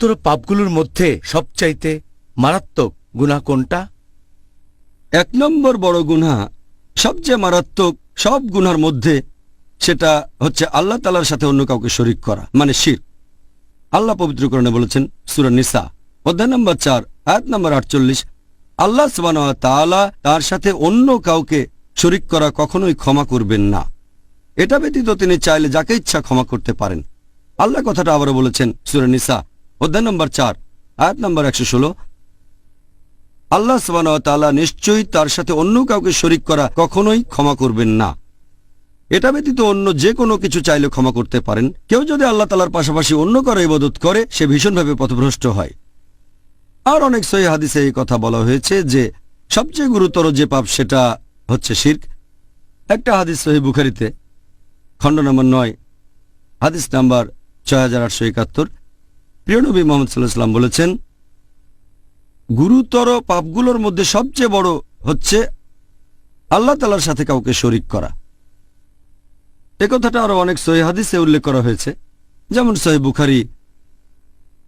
তোর পাপগুলোর মধ্যে সবচাইতে মারাত্মক গুণা কোনটা? এক নম্বর বড় গুনহা, সবচেয়ে মারাত্মক সব গুনহার মধ্যে সেটা হচ্ছে আল্লাহ তালার সাথে অন্য কাউকে শরিক করা মানে শির। আল্লাহ পবিত্রকরণে বলেছেন নিসা, অধ্যায় নম্বর চার, আয়াত নম্বর আটচল্লিশ, আল্লাহ সবান তার সাথে অন্য কাউকে শরিক করা কখনোই ক্ষমা করবেন না। এটা ব্যতীত তিনি চাইলে যাকে ইচ্ছা ক্ষমা করতে পারেন। আল্লাহ কথাটা আবারও বলেছেন নিসা অধ্যায় নম্বর চার, আয়াত নম্বর একশো ষোলো। আল্লাহ তাআলা নিশ্চয়ই তার সাথে অন্য কাউকে শরিক করা কখনোই ক্ষমা করবেন না। এটা ব্যতীত অন্য যে কোনো কিছু চাইলে ক্ষমা করতে পারেন। কেউ যদি আল্লাহ তালার পাশাপাশি অন্য কারও ইবাদত করে, সে ভীষণভাবে পথভ্রষ্ট হয়। আর অনেক সহি হাদিসে এই কথা বলা হয়েছে যে, সবচেয়ে গুরুতর যে পাপ সেটা হচ্ছে শির্ক। একটা হাদিস সহি বুখারিতে, খণ্ড নম্বর নয়, হাদিস নাম্বার ছয় হাজার আটশো একাত্তর। প্রিয় নবী মোহাম্মদ সাল্লাহ সাল্লাম বলেছেন, গুরুতর পাপগুলোর মধ্যে সবচেয়ে বড় হচ্ছে আল্লাহ তালার সাথে কাউকে শরিক করা। এ কথাটা আরও অনেক সহি হাদিসে উল্লেখ করা হয়েছে। যেমন সহি বুখারি,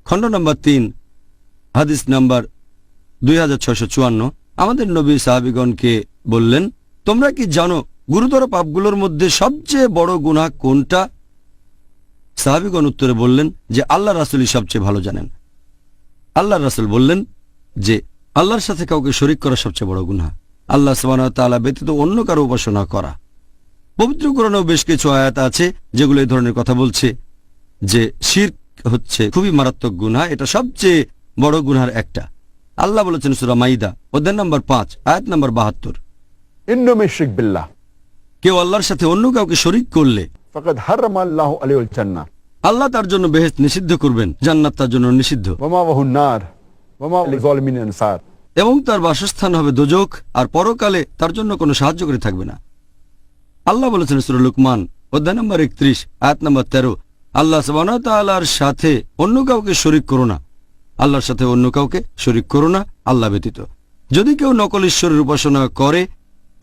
খণ্ড নম্বর তিন, হাদিস নাম্বার দুই আমাদের নবী সাহাবিগণকে বললেন, তোমরা কি জানো গুরুতর পাপগুলোর মধ্যে সবচেয়ে বড় গুনাহ কোনটা? সাহাবিগণ উত্তরে বললেন যে আল্লাহ রাসুলই সবচেয়ে ভালো জানেন। আল্লাহ রাসুল বললেন যে আল্লাহর সাথে কাউকে শরিক করা সবচেয়ে বড় গুণা আল্লাহ সালা ব্যতীত অন্য কারও উপাসনা করা। পবিত্র কোরআনেও বেশ কিছু আয়াত আছে যেগুলো এই ধরনের কথা বলছে যে শির হচ্ছে খুবই মারাত্মক গুণা এটা সবচেয়ে বড় গুনার একটা। আল্লাহ বলেছেন সুরা মাইদা অধ্যায় নম্বর পাঁচ আয়াত নম্বর বাহাত্তর। কেউ আল্লাহর সাথে অন্য কাউকে শরিক করলে ফাকাদ হারামাল্লাহু আলাইহিল জান্নাহ। আল্লাহ তার জন্য বেহেশত নিষিদ্ধ করবেন জান্নাত তার জন্য নিষিদ্ধ। ওয়ামা ওয়াহুন নার ওয়ামা লিযালিমিন আনসার। এবং তার বাসস্থান হবে দোজক আর পরকালে তার জন্য কোনো সাহায্য করে থাকবে না। আল্লাহ বলেছেন সুর লুকমান অধ্যায় নম্বর একত্রিশ আয়াত নম্বর তেরো আল্লাহ সবানার সাথে অন্য কাউকে শরিক করো না। আল্লাহর সাথে অন্য কাউকে শরিক করো না আল্লাহ ব্যতীত। যদি কেউ নকল ঈশ্বরের উপাসনা করে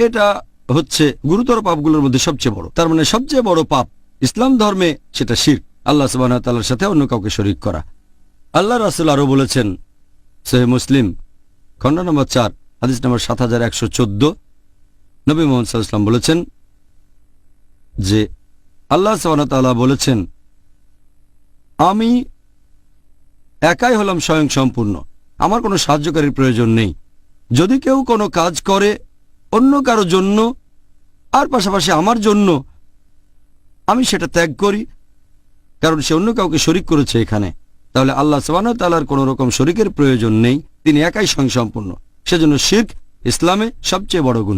এটা হচ্ছে গুরুতর পাপগুলোর মধ্যে সবচেয়ে বড়। তার মানে সবচেয়ে বড় পাপ ইসলাম ধর্মে সেটা শির। আল্লাহ তাল্লার সাথে অন্য কাউকে শরিক করা। আল্লাহ রাসুল আরও বলেছেন সহে মুসলিম, খণ্ড নম্বর চার, হাদিস নম্বর সাত হাজার একশো চোদ্দ। নবী মোহাম্মদ সাল্লাম বলেছেন যে, আল্লাহ সাবানতাল্লাহ বলেছেন, আমি একাই হলাম স্বয়ং সম্পূর্ণ আমার কোনো সাহায্যকারীর প্রয়োজন নেই। যদি কেউ কোনো কাজ করে অন্য কারও জন্য, আর পাশাপাশি আমার জন্য আমি সেটা ত্যাগ করি, কারণ সে অন্য কাউকে শরিক করেছে এখানে। তাহলে আল্লাহ সবান তালার কোনো রকম শরিকের প্রয়োজন নেই, তিনি একাই স্বয়ংসম্পূর্ণ। সেজন্য শিখ ইসলামে সবচেয়ে বড় গুণ